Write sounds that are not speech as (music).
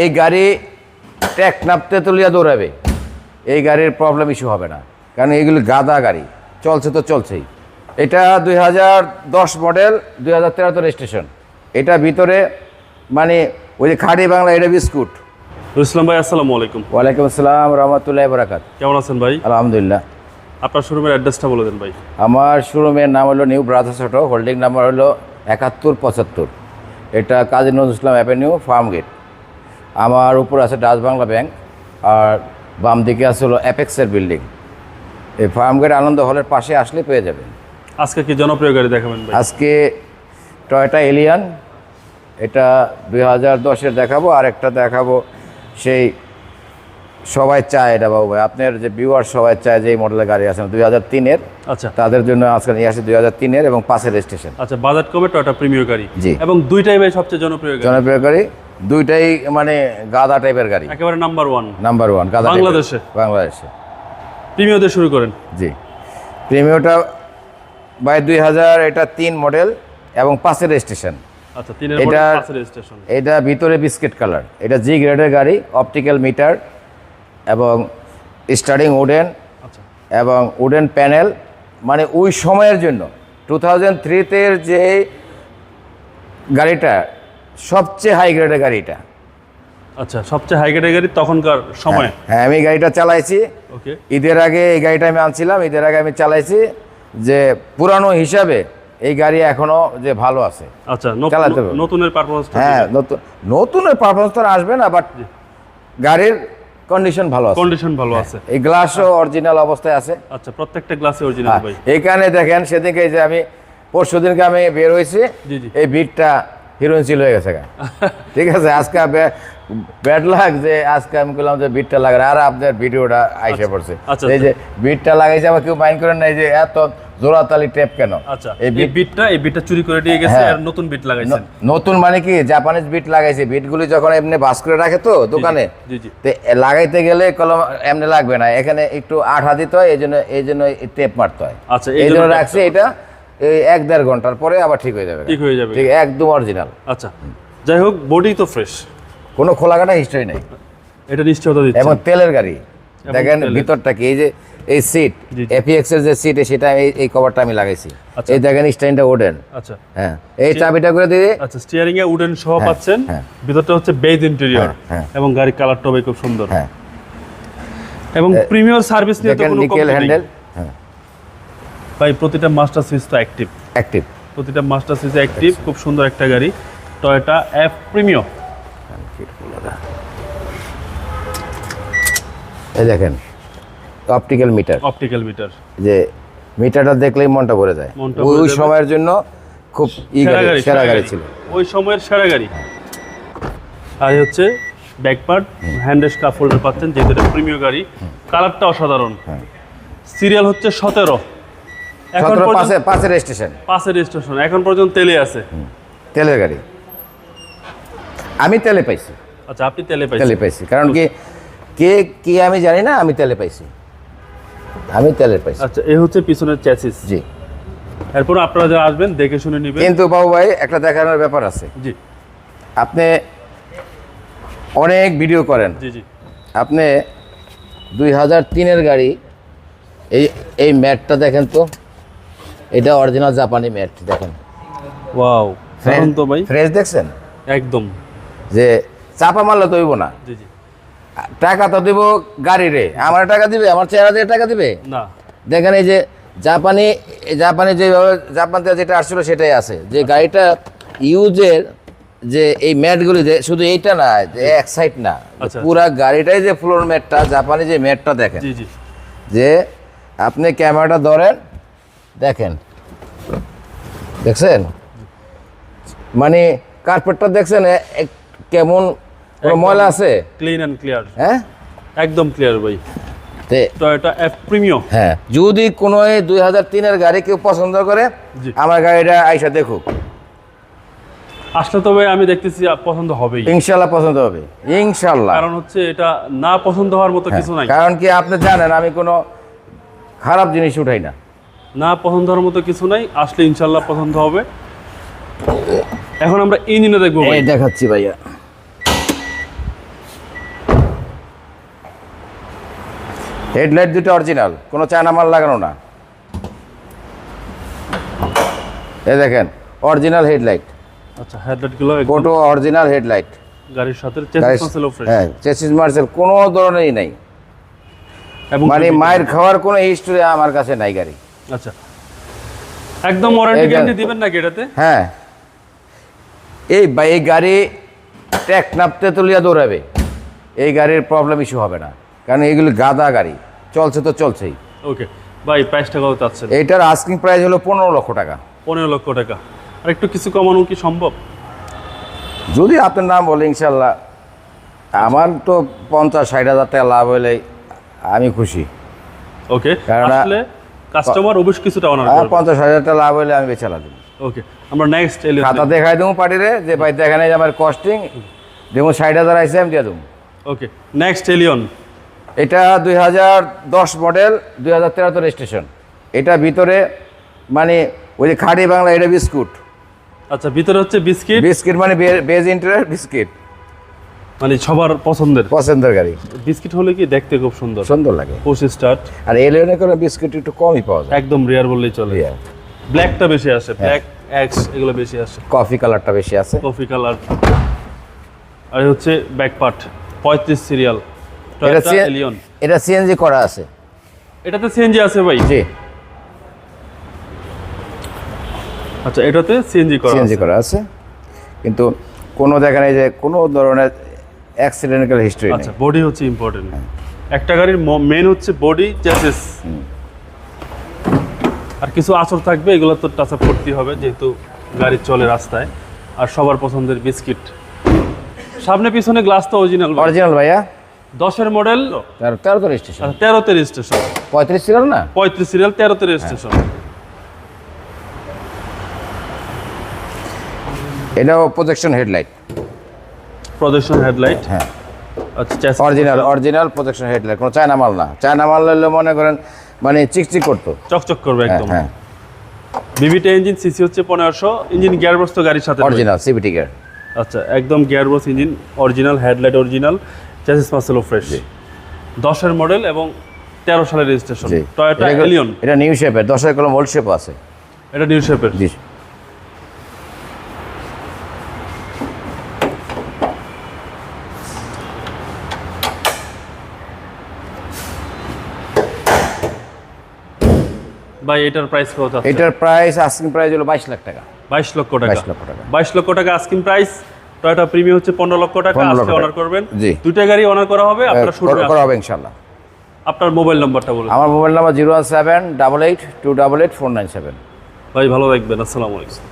এই গাড়ি ট্যাক নাপতে তুলিয়া দৌড়াবে। এই গাড়ির প্রবলেম ইস্যু হবে না। কারণ এগুলি গাদা গাড়ি। চলছে তো চলছেই। এটা দুই হাজার দশ মডেল দুই হাজার তেরোতে রেজিস্ট্রেশন এটা ভিতরে মানে ওই যে খাড়ি বাংলা এটা বিস্কুট। ইসলাম ভাই আসসালামু আলাইকুম। ওয়ালাইকুম আসসালাম রহমতুল্লাহ বরাকাত। কেমন আছেন ভাই? আলহামদুলিল্লাহ। আপনার শোরুমের অ্যাড্রেসটা বলে দেন ভাই। আমার শোরুমের নাম হলো New Brothers Auto holding number হলো একাত্তর পঁচাত্তর। এটা Kazi Nazrul Islam avenue farm gate আমার উপর আছে ডাচ বাংলা ব্যাংক আর বাম দিকে আছে হলো অ্যাপেক্সের বিল্ডিং। এই ফার্ম গেট আনন্দ হলের পাশে আসলে পেয়ে যাবেন। আজকে কি জনপ্রিয় গাড়ি দেখাবেন আজকে টয়টা এলিয়ান এটা দুই হাজার দশের দেখাবো আর একটা দেখাবো সেই সবাই চায় এটা বাবু ভাই। আপনার যে ভিউয়ার সবাই চায় যে এই মডেলের গাড়ি আছে দুই হাজার তিনের। আচ্ছা। তাদের জন্য আজকে নিয়ে আসি দুই হাজার তিনের এবং পাঁচের রেজিস্ট্রেশন আচ্ছা বাজার কমে টয়টা প্রিমিয়ার গাড়ি। জি। এবং দুইটাই ভাই সবচেয়ে জনপ্রিয় জনপ্রিয় গাড়ি। দুইটাই মানে গাদা টাইপের গাড়ি। একেবারে নাম্বার ওয়ান নাম্বার ওয়ান গাদা বাংলাদেশে? বাংলাদেশে। প্রিমিয় দিয়ে শুরু করেন। জি। প্রিমিয়টা বাই দুই হাজার এটা তিন মডেল এবং পাঁচের রেজিস্ট্রেশন আচ্ছা তিনের এটা- রেজিস্ট্রেশন এটা ভিতরে বিস্কিট কালার এটা জি গ্রেডের গাড়ি অপটিক্যাল মিটার এবং স্টার্টিং উডেন আচ্ছা। এবং উডেন প্যানেল মানে ওই সময়ের জন্য টু থাউজেন্ড থ্রিতে যে গাড়িটা সবচেয়ে হাই গ্রেডের গাড়িটা। আচ্ছা সবচেয়ে হাই গ্রেডের গাড়ি তখনকার সময়? হ্যাঁ আমি গাড়িটা চালাইছি। ওকে ঈদের আগে এই গাড়িটা আমি আনছিলাম ঈদের আগে আমি চালাইছি যে পুরানো হিসাবে এই গাড়ি এখনও যে ভালো আছে। আচ্ছা চালাতে নতুনের পারফরমেন্সটা হ্যাঁ নতুন নতুনের পারফরমেন্স তো আসবে না বাট গাড়ির কন্ডিশন ভালো আছে। কন্ডিশন ভালো আছে। এই গ্লাসও অরিজিনাল অবস্থায় আছে। আচ্ছা প্রত্যেকটা গ্লাসে অরিজিনাল হ্যাঁ, ভাই। এইখানে দেখেন সেদিনকে যে আমি পরশু দিনকে আমি বের হয়েছি। এই বিটটা হিরোইন চিল হয়ে গেছে। (laughs) ঠিক আছে আজকে ব্যাড লাগ যে আজকে আমি বললাম যে বিটটা লাগার আর আপনার ভিডিওটা আইসা পড়ছে। আচ্ছা, এই যে বিটটা লাগাইছে আবার কেউ মাইন্ড করেন না এই যে এত জোড়াতালি টেপ কেন? আচ্ছা এই বিটটা এই বিটটা চুরি করে দিয়ে গেছে হ্যাঁ। আর নতুন বিট লাগাইছেন। নতুন মানে কি জাপানিজ বিট লাগাইছে। বিটগুলি যখন এমনি বাস করে রাখে তো দোকানে তো লাগাইতে গেলে কলম এমনি লাগবে না। এখানে একটু আঠা দিতে হয় এই জন্য এই জন্য টেপ মারতে হয়। আচ্ছা, এই জন্য রাখছি এটা। এই এক দেড় ঘণ্টার পরে আবার ঠিক হয়ে যাবে ঠিক হয়ে যাবে। ঠিক একদম অরিজিনাল আচ্ছা যাই হোক বডি তো ফ্রেশ কোনো খোলাকাটা হিস্ট্রি নেই। এটা নিশ্চয়তা দিচ্ছে। এবং তেলের গাড়ি। দেখেন ভিতরটা কি এই যে এই সিট। এপিএক্স এর যে সিট সেটা এই এই কভারটা আমি লাগাইছি। আচ্ছা। এই দেখেন স্ট্যান্ডটা ওডেন আচ্ছা। হ্যাঁ এই চাবিটা করে দিয়ে আচ্ছা স্টিয়ারিং এ উডেন সহ পাচ্ছেন। হ্যাঁ। ভিতরটা হচ্ছে বেজ ইন্টেরিয়র হ্যাঁ, হ্যাঁ। এবং গাড়ির কালারটাও খুব সুন্দর। হ্যাঁ। এবং প্রিমিয়ার সার্ভিস নিয়ে তো কোনো হ্যান্ডেল হ্যাঁ ভাই প্রতিটা মাস্টার সুইচ তো অ্যাক্টিভ অ্যাক্টিভ প্রতিটা মাস্টার সুইচ অ্যাক্টিভ খুব সুন্দর একটা গাড়ি। টয়োটা এফ প্রিমিয়াম এই দেখেন অপটিক্যাল মিটার অপটিক্যাল মিটার যে মিটারটা দেখলেই মনটা ভরে যায়। ওই। সময়ের জন্য খুব ই সেরা গাড়ি গাড়ি সেরা গাড়ি ছিল। ওই সময়ের সেরা গাড়ি। আর হচ্ছে ব্যাক পার্ট হ্যান্ডেস কাপ হোল্ডার পাচ্ছেন যেহেতু এটা প্রিমিয়ার গাড়ি। কালারটা অসাধারণ। হ্যাঁ। সিরিয়াল হচ্ছে সতেরো। এখন পাশে পাশে রেজিস্ট্রেশন পাশের স্টেশন এখন পর্যন্ত তেলে আছে। তেলের গাড়ি। আমি তেলে পাইছি। আচ্ছা আপনি তেলে তেলে পাইছি। কারণ কি কে কি আমি জানি না আমি তেলে পাইছি। আমি তেলে পাইছি। আচ্ছা এই হচ্ছে পিছনের চ্যাসিস জি। এরপর আপনারা যারা আসবেন দেখে শুনে নেবেন। কিন্তু বাবু ভাই একটা দেখানোর ব্যাপার আছে। জি। আপনি অনেক ভিডিও করেন। জি জি। আপনি দুই হাজার তিনের গাড়ি এই এই ম্যাটটা দেখেন তো। এটা অরিজিনাল জাপানি ম্যাট দেখেন। ওয়াও দারুণ তো ভাই ফ্রেশ দেখছেন? একদম। যে চাপা মারলে তো হইব না। জি জি। টাকা তো দিব গাড়ি রে। আমার টাকা দিবে? আমার চেহারা দিয়ে টাকা দিবে? না। দেখেন এই যে জাপানি জাপানি যেভাবে জাপান থেকে যেটা আসছিল সেটাই আছে। যে গাড়িটা ইউজের যে এই ম্যাটগুলি যে শুধু এইটা না যে এক সাইড না। আচ্ছা। পুরা গাড়িটাই যে ফ্লোর ম্যাটটা জাপানি যে ম্যাটটা দেখেন। জি জি। যে আপনি ক্যামেরাটা ধরেন দেখেন। দেখছেন? মানে কার্পেটটা দেখছেন কেমন ময়লা আছে? ক্লিন অ্যান্ড ক্লিয়ার হ্যাঁ? একদম ক্লিয়ার ভাই। টয়োটা এফ প্রিমিয়াম হ্যাঁ যদি কোনো দুই হাজার তিনের গাড়ি কেউ পছন্দ করে আমার গাড়িটা আইসা দেখুক। আসলে তবে আমি দেখতেছি পছন্দ ইনশাল্লাহ পছন্দ হবে। ইনশাল্লাহ। কারণ হচ্ছে এটা না পছন্দ হওয়ার মতো কিছু নাই। কারণ কি আপনি জানেন আমি কোনো খারাপ জিনিস উঠাই না। না পছন্দ হওয়ার মতো কিছু নাই আসলে ইনশাল্লাহ পছন্দ হবে। এখন আমরা ইঞ্জিনে দেখব দেখাচ্ছি ভাইয়া। হেডলাইট দুটো অরিজিনাল কোনো চায়না মাল লাগানো না। এ দেখেন অরিজিনাল হেডলাইট। আচ্ছা হেডলাইটগুলো ফটো অরিজিনাল হেডলাইট। গাড়ির সাথে চেসিস মার্সেল ফ্রেশ হ্যাঁ চেসিস মার্সেল কোনো ধরনেরই নাই। মানে মায়ের খাওয়ার কোনো হিস্টরি আমার কাছে নাই গাড়ি। আচ্ছা। একদম ওয়ারেন্টি গ্যারান্টি দিবেন নাকি এটাতে? হ্যাঁ। এই বা এই গাড়ি ট্যাক নাপতে তুলিয়া দৌড়াবে। এই গাড়ির প্রবলেম ইস্যু হবে না। কারণ এগুলি গাদা গাড়ি। চলছে তো চলছেই। ওকে ভাই প্রাইসটা কত চাচ্ছেন? এইটার আস্কিং প্রাইস হলো পনেরো লক্ষ টাকা। পনেরো লক্ষ টাকা। আর একটু কিছু কমানো কি সম্ভব? যদি আপনার নাম বলে ইনশাল্লাহ আমার তো পঞ্চাশ ষাট হাজার টাকা লাভ হলে আমি খুশি। ওকে আসলে কাস্টমার অবশ্যই কিছুটা অনার করবে। পঞ্চাশ হাজার টাকা লাভ হলে আমি বেচালা দিব। ওকে আমরা নেক্সট এলিয়ন খাতা দেখাই দেবো পার্টিরে যে ভাই দেখেন আমার কস্টিং ষাট হাজার আইসে আমি দিয়ে দেবো। ওকে নেক্সট এলিয়ন এটা দুই হাজার দশ মডেল দুই হাজার তেরোতে রেজিস্ট্রেশন এটা ভিতরে মানে ওই যে খাড়ি বাংলা এটা বিস্কুট। আচ্ছা ভিতরে হচ্ছে বিস্কিট। বিস্কিট মানে বেজ ইন্টারের বিস্কিট। মানে সবার পছন্দের। পছন্দের গাড়ি। বিস্কিট হলে কি দেখতে খুব সুন্দর? সুন্দর লাগে। পঁচিশ স্টার্ট। আর এলিয়নে করে বিস্কিট একটু কমই পাওয়া যায়। একদম রেয়ার বললেই চলে. ব্ল্যাকটা বেশি আসে ব্ল্যাক এক্স এগুলো বেশি আসে। কফি কালারটা বেশি আছে কফি কালার আর হচ্ছে ব্যাক পার্ট পঁয়ত্রিশ সিরিয়াল এটা এলিয়ন এটা সিএনজি করা আছে। এটাতে সিএনজি আছে ভাই? জি। আচ্ছা এটাতে সিএনজি করা সিএনজি করা আছে। কিন্তু কোনো দেখা নেই যে কোনো ধরনের অ্যাক্সিডেন্টাল হিস্ট্রি আচ্ছা বডি হচ্ছে ইম্পর্টেন্ট একটা গাড়ির মেন হচ্ছে বডি চ্যাসিস আর কিছু আচর থাকবে এগুলো তো টাচ আপ করতেই হবে যেহেতু গাড়ি চলে রাস্তায়। আর সবার পছন্দের বিস্কিট। সামনে পিছনে গ্লাস তো অরিজিনাল অরিজিনাল ভাইয়া? দশের মডেল তেরো তেরো তো রেজিস্ট্রেশন তেরোতে রেজিস্ট্রেশন পঁয়ত্রিশ সিরিয়াল না? পঁয়ত্রিশ সিরিয়াল তেরোতে রেজিস্ট্রেশন এটাও প্রজেকশন হেডলাইট প্রদর্শন হেডলাইট হ্যাঁ। আচ্ছা অরিজিনাল অরিজিনাল প্রজেকশন হেডলাইট কোনো চায়না মাল না। চায়না মাল হলে মনে করেন মানে চিকচিক করতো। চকচক করবে একদম। হ্যাঁ বিবিটা ইঞ্জিন সিসি হচ্ছে পনেরোশো ইঞ্জিন গিয়ারবক্স তো গাড়ির সাথে। অরিজিনাল সিবিটি গিয়ার আচ্ছা একদম gearbox engine original headlight original chassis মাসেলও fresh দশের মডেল এবং তেরো সালের রেজিস্ট্রেশন টয়োটা এলিয়ন এটা নিউ শেপের দশের কলম ওল্ড শেপ আছে। এটা নিউ শেপের জি। ভাই এটার প্রাইস কত এটার প্রাইস আস্কিং প্রাইস হলো বাইশ লাখ টাকা। বাইশ লক্ষ টাকা? 22 লক্ষ টাকা। বাইশ লক্ষ টাকা আস্কিং প্রাইস টয়োটা প্রিমিয়াম হচ্ছে পনেরো লক্ষ টাকা আজকে। অনার করবেন। দুইটা গাড়ি অনার করা হবে আপনারা শুরু করা- করা হবে ইনশাল্লাহ আপনার মোবাইল নাম্বারটা বলুন। আমার mobile number zero one seven double eight two double eight four nine seven ভাই ভালো থাকবেন আসসালামু আলাইকুম।